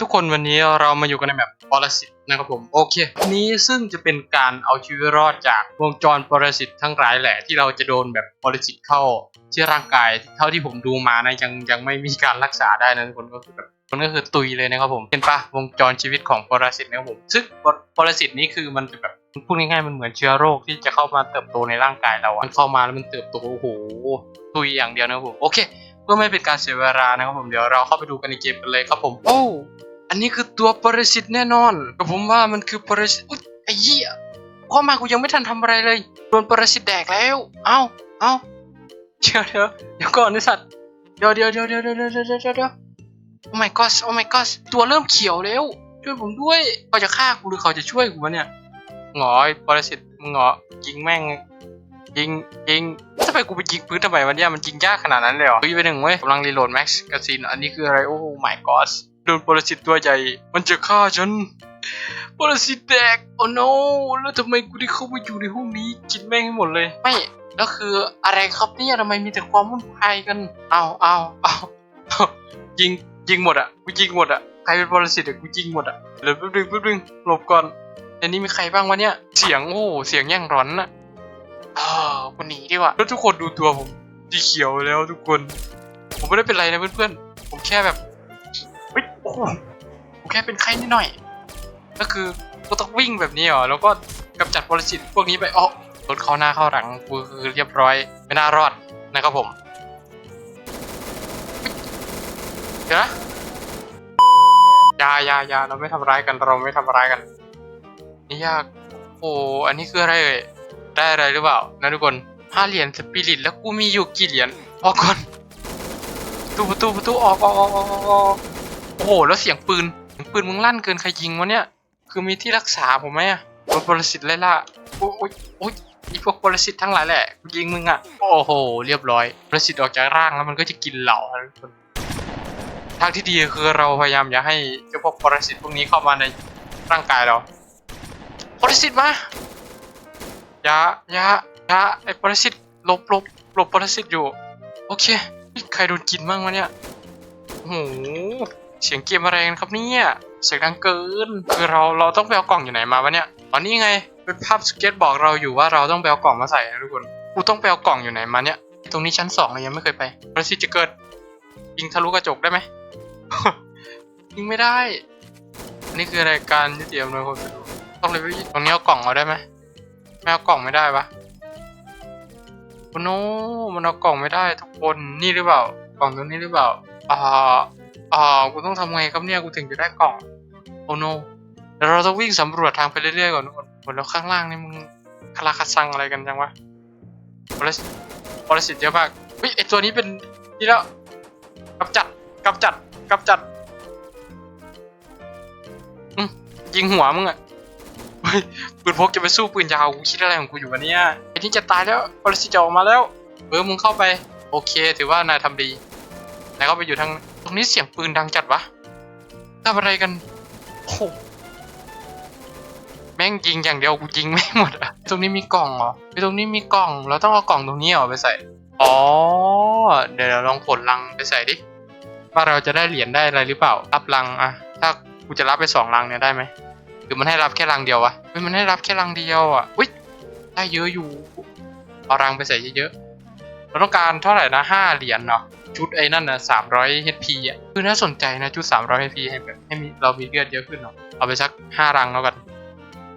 ทุกคนวันนี้เรามาอยู่กันในแบบปรสิตนะครับผมโอเค นี้ซึ่งจะเป็นการเอาชีวิตรอดจากวงจรปรสิตทั้งหลายแหละที่เราจะโดนแบบปรสิตเข้าที่ร่างกาย เท่าที่ผมดูมานะยังยังไม่มีการรักษาได้นะทุกคนก็คือแบบมันก็คือตุยเลยนะครับผมเห็นปะวงจรชีวิตของปรสิตนะครับผมซึ่งปรปรสิตนี้คือมันจะแบบพูดง่ายๆมันเหมือนเชื้อโรคที่จะเข้ามาเติบโตในร่างกายเราอะมันเข้ามาแล้วมันเติบโตโอ้โหตุยอย่างเดียวนะครับผมโอเคเพื่อไม่เป็นการเสียเวลานะครับผมเดี๋ยวเราเข้าไปดูกันในเกมกันเลยครับผมโอ้ อันนี้คือตัวปรสิตแน่นอนแต่ผมว่ามันคือปรสิตไอ้เหี้ยเข้ามากูยังไม่ทันทำอะไรเลยโดนปรสิตแดกแล้ว เอ้าเอ้าเดี๋ยวเดี๋ยวเดี๋ยวก่อนนะสัตว์เดี๋ยวเดี๋ยวเดี๋ยวเดี๋ยวเดี๋ยวเดี๋ยวเดี๋ยวเดี๋ยวโอ้ my god โอ้ my god ตัวเริ่มเขียวแล้ว ช่วยผมด้วยเขาจะฆ่ากูหรือเขาจะช่วยกูวะเนี่ยหงอยปรสิตมึงหงอยิงแม่งยิงยิงทำไมกูไปยิงพื้นทำไมวะเนี่ยมันยิงยากขนาดนั้นเลยเหรอยิงไปหนึ่งเว้ยกำลังรีโหลดแม็กซ์กระสินอันนี้คืออะไรโอ้ my กัส โดนปรสิตตัวใหญ่ มันจะฆ่าฉัน ปรสิตแดกโอ้ no แล้วทำไมกูได้เข้ามาอยู่ในห้องนี้กินแม่งให้หมดเลย ไม่ แล้วคืออะไรครับเนี่ยทำไมมีแต่ความวุ่นวายกัน เอาเอาเอาเอายิงยิงหมดอะ กูยิงหมดอะ ใครเป็นปรสิตอะกูยิงหมดอะเดี๋ยวแป๊บนึงแป๊บนึงหลบก่อนในนี้มีใครบ้างวะเนี่ย เสียงโอ้เสียงแย่งร้อนอะเออกูหนีดีกว่าแล้วทุกคนดูตัวผมสีเขียวแล้วทุกคน ผมไม่ได้เป็นไรนะเพื่อนๆ ผมแค่แบบ โอ้โหผมแค่เป็นไข้นิดหน่อย ก็คือก็ต้องวิ่งแบบนี้เหรอ แล้วก็กำจัดปรสิตพวกนี้ไปอ๋อรถเข้าหน้าเข้าหลังกูคือเรียบร้อย ไม่น่ารอดนะครับผมเดี๋ยวนะยายายาเราไม่ทำร้ายกันเราไม่ทำร้ายกัน นี่ยากโอ้อันนี้คืออะไรเอ่ยได้อะไรหรือเปล่านะทุกคนห้าเหรียญสปิริตแล้วกูมีอยู่กี่เหรียญออกก่อนประตูประตูประตูออกออกออกออก โอ้โห แล้วเสียงปืนเสียงปืนมึงลั่นเกินใครยิงวะเนี่ย คือมีที่รักษาผมไหมอะโดนปรสิตไล่ล่าโอ้ยโอ้ยอีพวกปรสิตทั้งหลายแหละยิงมึงอะโอ้โห เรียบร้อยปรสิตออกจากร่างแล้วมันก็จะกินเหล่าทุกคนทางที่ดีคือเราพยายามอย่าให้เจ้าพวกปรสิตพวกนี้เข้ามาในร่างกายเราปรสิตมายายายาไอ้ปรสิตลบลบลบปรสิตอยู่ โอเคใครโดนกินบ้างวะเนี่ยโอ้โห เสียงเกมอะไรกันครับเนี่ยเสียงดังเกิน คือเราเราต้องไปเอากล่องอยู่ไหนมาวะเนี่ยตอนนี้ไงเป็นภาพสเก็ตบอกเราอยู่ว่าเราต้องไปเอากล่องมาใส่นะทุกคนกูต้องไปเอากล่องอยู่ไหนมาเนี่ย ตรงนี้ชั้นสองเลยยังไม่เคยไปปรสิจะเกิดยิงทะลุกระจกได้ไหมยิงไม่ได้อันนี้คือรายการยุติธรรมเลยคนดูต้องเลยไปตรงนี้เอากล่องเอาได้ไหมไม่เอากล่องไม่ได้ปะโอ้โนมันเอากล่องไม่ได้ทุกคนนี่หรือเปล่ากล่องตรงนี้หรือเปล่าอ่า อ่ากูต้องทำไงครับเนี่ยกูถึงจะได้กล่องโอ้โนเดี๋ยวเราต้องวิ่งสำรวจทางไปเรื่อยๆก่อนทุกคนโอ้แล้วข้างล่างนี่มึงคาราคาซังอะไรกันจังวะปรสิตปรสิตเยอะมากเฮ้ยไอตัวนี้เป็นนี่แล้วกำจัดกำจัดกำจัดอืมยิงหัวมึงอะปืนพกจะไปสู้ปืนยาวกูคิดอะไรของกูอยู่วะเนี่ยไอ้นี่จะตายแล้วปรสิตจะออกมาแล้วเออมึงเข้าไป โอเค ถือว่านายทำดีนายเข้าไปอยู่ทาง รงนี้เสียงปืนดังจัดวะทำอะไรกันโอ้โหแม่งยิงอย่างเดียวกูยิงไม่หมดอะตรงนี้มีกล่องเหรอไอ้ตรงนี้มีกล่องเราต้องเอากล่องตรงนี้เหรอไปใส่อ๋อเดี๋ยวเราลองผลลังไปใส่ดิว่าเราจะได้เหรียญได้อะไรหรือเปล่ารับลังอะถ้ากูจะรับไปสองลังเนี่ยได้ไหมหรือมันให้รับแค่รังเดียววะเฮ้ยมันให้รับแค่รังเดียวอะอุ้ยได้เยอะอยู่เอารังไปใส่เยอะๆเราต้องการเท่าไหร่นะห้าเหรียญเนาะ ชุดไอ้นั่นนะสามร้อย HP อะคือน่าสนใจนะชุดสามร้อย HP ให้แบบให้มีเรามีเลือดเยอะขึ้นเนาะเอาไปสักห้ารังแล้วกัน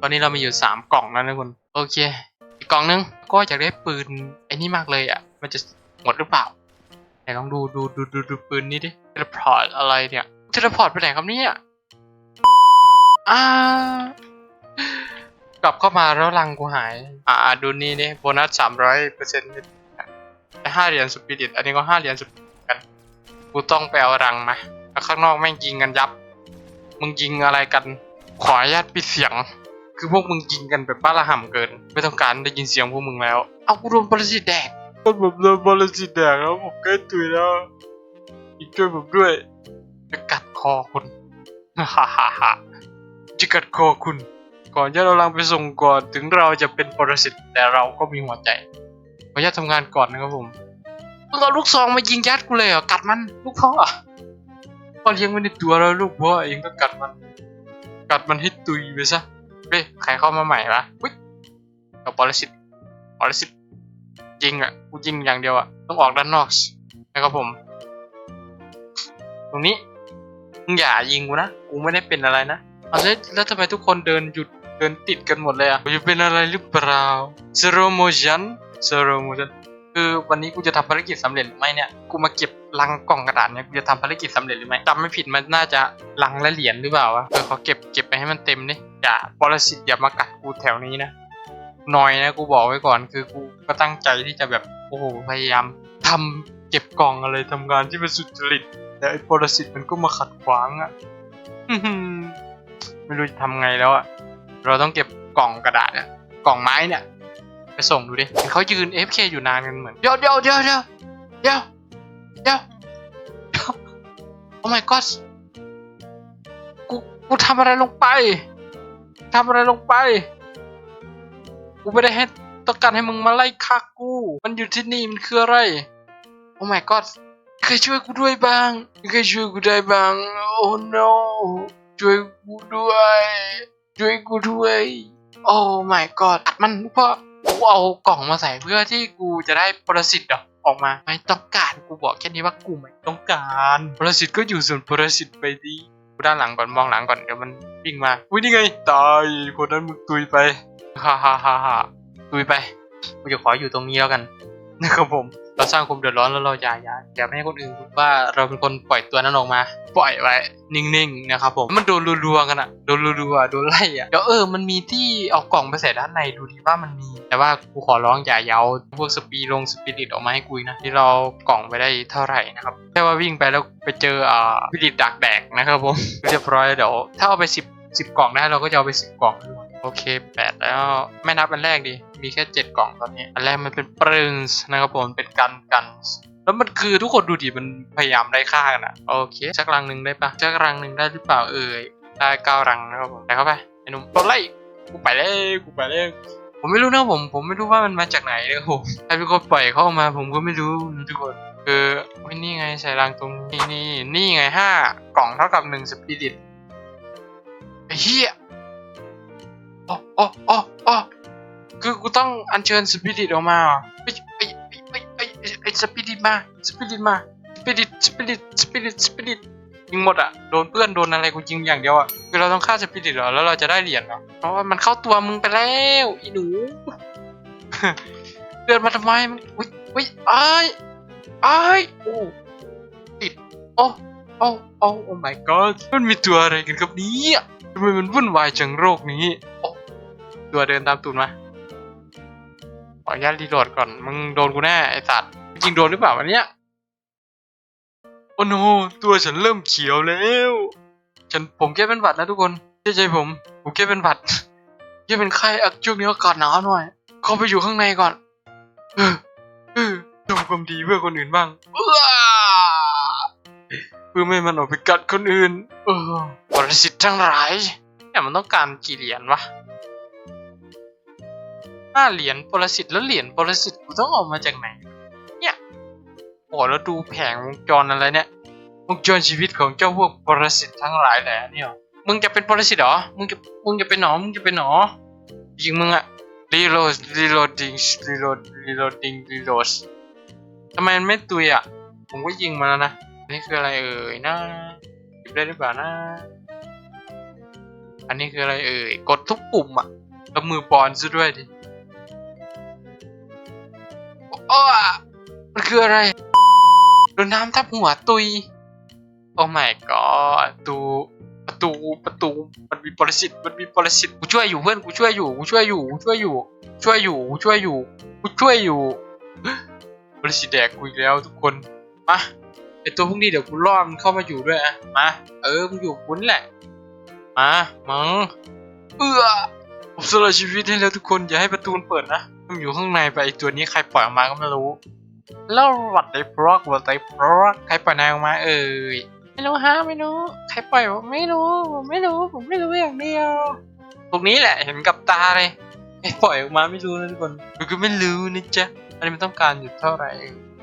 ตอนนี้เรามีอยู่สามกล่องแล้วนะคุณโอเค อีกกล่องนึงก็อยากได้ปืนไอ้นี่มากเลยอะ มันจะหมดหรือเปล่าไหนลองดูดูดูดูดูปืนนี้ดิเทเลพอร์ตอะไรเนี่ยเทเลพอร์ตไปไหนครับเนี่ยอ่ากลับเข้ามาแล้วรังกูหาย อ่าดูนี่นี่โบนัสสามร้อยเปอร์เซ็นต์ ได้ห้าเหรียญสปิริตอันนี้ก็ห้าเหรียญสปิริตกัน กูต้องไปเอารังมาแล้วข้างนอกแม่งยิงกันยับ มึงยิงอะไรกัน ขออนุญาตปิดเสียง คือพวกมึงยิงกันแบบบ้าระห่ำเกิน ไม่ต้องการได้ยินเสียงพวกมึงแล้ว เอากูโดนปรสิตแดกก็แบบโดนปรสิตแดกแล้วผมใกล้ตุยแล้วอีกช่วยผมด้วยจะกัดคอคุณฮ่าฮ่าฮ่าจะกัดคอคุณ ก่อนจะเราลังไปส่งก่อนถึงเราจะเป็นปรสิตแต่เราก็มีหัวใจขอ อนุญาตทำงานก่อนนะครับผมมึงเอาลูกซองมายิงยัดกูเลยเหรอกัดมันลูกพ่อพ่อเลี้ยงไว้ในตัวเราลูกพ่อเองก็กัดมัน กัดมันให้ตุยไปซะเฮ้ยใครเข้ามาใหม่วะอุ้ยเอาปรสิตปรสิตยิงอะกูยิงอย่างเดียวอะต้องออกด้านนอกนะครับผม ตรงนี้มึงอย่ายิงกูนะกูไม่ได้เป็นอะไรนะเอาแล้วแล้วทำไมทุกคนเดินหยุดเดินติดกันหมดเลยอะกูจะเป็นอะไรหรือเปล่า slow motion slow motion คือวันนี้กูจะทำภารกิจสำเร็จไหมเนี่ย กูมาเก็บลังกล่องกระดาษเนี่ย กูจะทำภารกิจสำเร็จหรือไม่จำไม่ผิดมันน่าจะลังและเหรียญหรือเปล่าวะเออขอเก็บเก็บไปให้มันเต็มดิอย่าปรสิตอย่ามากัดกูแถวนี้นะหน่อยนะกูบอกไว้ก่อนคือกูก็ตั้งใจที่จะแบบโอ้โหพยายามทำเก็บกล่องอะไรทำงานที่มันสุจริตแต่ไอ้ปรสิตมันก็มาขัดขวางอะอื้อหือไม่รู้จะทำไงแล้วอะเราต้องเก็บกล่องกระดาษเนี่ยกล่องไม้เนี่ย ไปส่งดูดิเห็นเขายืน FK อยู่นานกันเหมือน เดี๋ยวเดี๋ยวเดี๋ยวเดี๋ยวเดี๋ยวเดี๋ยวเดี๋ยว Oh my god กู กูทำอะไรลงไป ทำอะไรลงไป กูไม่ได้ให้ต้องการให้มึงมาไล่ฆ่ากู มันอยู่ที่นี่มันคืออะไร Oh my god ใครช่วยกูด้วยบ้างใครช่วยกูได้บ้าง Oh no ช่วยกูด้วย ช่วยกูด้วย Oh my god อัดมันพราะ กูเอากล่องมาใส่เพื่อที่กูจะได้ปรสิตเหรอออกมาไม่ต้องการกูบอกแค่นี้ว่ากูไม่ต้องการปรสิตก็อยู่ส่วนปรสิตไปดีกูด้านหลังก่อนมองหลังก่อนเดี๋ยวมันวิ่งมาอุ้ยนี่ไงตายคนนั้นมึงตุยไปฮ่าฮ่าฮ่าฮ่าตุยไปกูจะขออยู่ตรงนี้แล้วกันนะครับผม เราสร้างความเดือดร้อนแล้วเราอย่าอย่าอย่าไม่ให้คนอื่นว่าเราเป็นคนปล่อยตัวนั้นออกมา ปล่อยไว้ นิ่งๆนะครับผมมันโดนรัวๆกันอะโดนรัวๆโดนไล่อะเดี๋ยวเออมันมีที่เอากล่องไปใส่ด้านในดูดีว่ามันมี แต่ว่ากูขอร้องอย่าเย้าพวกสปีลงสปิริตออกมาให้กูอีกนะที่เรากล่องไปได้เท่าไหร่นะครับแค่ว่าวิ่งไปแล้วไปเจออ่าสปิริตดักแดกนะครับผมเรียบร้อยเดี๋ยวถ้าเอาไปสิบสิบกล่องได้เราก็จะเอาไปสิบกล่อง โอเคแปดแล้วไม่นับอันแรกดิ มีแค่เจ็ดกล่องตอนนี้ อันแรกมันเป็นปรึงส์นะครับผมเป็นกันกันแล้วมันคือทุกคนดูดิมันพยายามได้ค่ากันอะโอเคสักรังหนึ่งได้ปะสักรังหนึ่งได้หรือเปล่าเอ่ยได้เก้ารังนะครับผมไปเข้าไปไอ้หนุ่มโดนไล่กูไปแล้วกูไปแล้วผมไม่รู้นะผม ผมไม่รู้ว่ามันมาจากไหนเลยผมใครเป็นคนปล่อยเข้ามา ผมก็ไม่รู้ทุกคนคือไม่นี่ไงใส่รังตรงนี้นี่นี่ไงห้ากล่องเท่ากับหนึ่งสปิริตไอ้เหี้ย อ๋ออ๋ออ๋อคือกูต้องอัญเชิญสปิริตออกมาไอ้ไอ้ไอ้ไอ้ไอ้ไอ้สปิริตมาสปิริตมาสปิริตสปิริตสปิริตสปิริตยิงหมดอะโดนเพื่อนโดนอะไรกูยิงอย่างเดียวอะคือเราต้องฆ่าสปิริตเหรอแล้วเราจะได้เหรียญเหรอเพราะว่ามันเข้าตัวมึงไปแล้วอีหนูเดินมาทำไมมันอุ้ยอุ้ยไอ้ายอ้โอ้ติดโอ้โอ้โอ้โอ้ my god มันมีตัวอะไรกันครับเนี้ทำไมมันวุ่นวายจังโรคนี้ ตัวเดินตามตูดมา ขออนุญาตรีโหลดก่อน มึงโดนกูแน่ไอสัตว์ จริงโดนหรือเปล่าวันเนี้ย โอ้โนตัวฉันเริ่มเขียวแล้ว ฉันผมแค่เป็นหวัดนะทุกคนเชื่อใจผม ผมแค่เป็นหวัดแค่เป็นไข้อะช่วงนี้อากาศหนาวหน่อย เข้าไปอยู่ข้างในก่อนเออเออทำความดีเพื่อคนอื่นบ้างเพื่อไม่มันออกไปกัดคนอื่น เออปรสิตทั้งหลายเนี่มันต้องการกี่เหรียญวะ ห้าเหรียญปรสิตแล้วเหรียญปรสิตกูต้องออกมาจากไหน เนี่ยโอ้แล้วดูแผงวงจรอะไรเนี่ยวงจรชีวิตของเจ้าพวกปรสิตทั้งหลายแหละเนี่ยมึงจะเป็นปรสิตเหรอมึงจะมึงจะเป็นหนอมึงจะเป็นหนอยิงมึงอะรีโหลดรีโหลดดิงรีโหลดรีโหลดดิงรีโหลดทำไมมันไม่ตุยอะผมก็ยิงมาแล้วนะนี่คืออะไรเอ่ยนะหยิบได้หรือเปล่านะ อันนี้คืออะไรเอ่ยกดทุกปุ่มอะแล้วมือบอลซะด้วยดิ โอ้มันคืออะไรโดนน้ำทับหัวตุย โอ้ my god ประตูประตูประตูมันมีปรสิตมันมีปรสิตกูช่วยอยู่เพื่อนกูช่วยอยู่กูช่วยอยู่กูช่วยอยู่ ช่วยอยู่กูช่วยอยู่กูช่วยอยู่ปรสิตแดกกูอีกแล้วทุกคนมาไอตัวพวกนี้เดี๋ยวกูล่อมันเข้ามาอยู่ด้วยอะมาเออมึงอยู่กูนี่แหละมามึงเอื้อ ผมสละชีวิตให้แล้วทุกคนอย่าให้ประตูเปิดนะมันอยู่ข้างในไปไอตัวนี้ใครปล่อยออกมาก็ไม่รู้ แล้ววัดไอ้พรอกวัดไอ้พรอกใครปล่อยนายออกมาเอ่ยไม่รู้ฮะไม่รู้ ใครปล่อยผมไม่รู้ผมไม่รู้ผมไม่รู้อย่างเดียวพวกนี้แหละเห็นกับตาเลยใครปล่อยออกมาไม่รู้นะทุกคนกูก็ไม่รู้นะจ๊ะอันนี้มันต้องการอยู่เท่าไหร่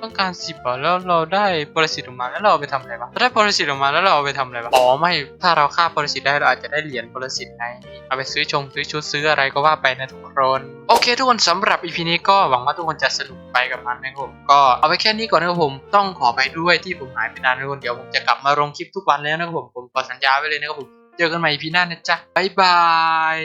ต้องการสิบอะแล้วเราได้ปรสิตออกมาแล้วเราเอาไปทำอะไรวะเราได้ปรสิตออกมาแล้วเราเอาไปทำอะไรวะอ๋อไม่ถ้าเราฆ่าปรสิตได้เราอาจจะได้เหรียญปรสิตไงเอาไปซื้อชงซื้อชุดซื้ออะไรก็ว่าไปนะทุกคนโอเค ทุกคนสำหรับอีพีนี้ก็หวังว่าทุกคนจะสนุกไปกับมันนะครับผมก็เอาไปแค่นี้ก่อนนะครับผมต้องขอไปด้วยที่ผมหายไปนานนะทุกคนเดี๋ยวผมจะกลับมาลงคลิปทุกวันแล้วนะครับผมผมขอสัญญาไว้เลยนะครับผมเจอกันใหม่อีพีหน้านะจ๊ะบ๊ายบาย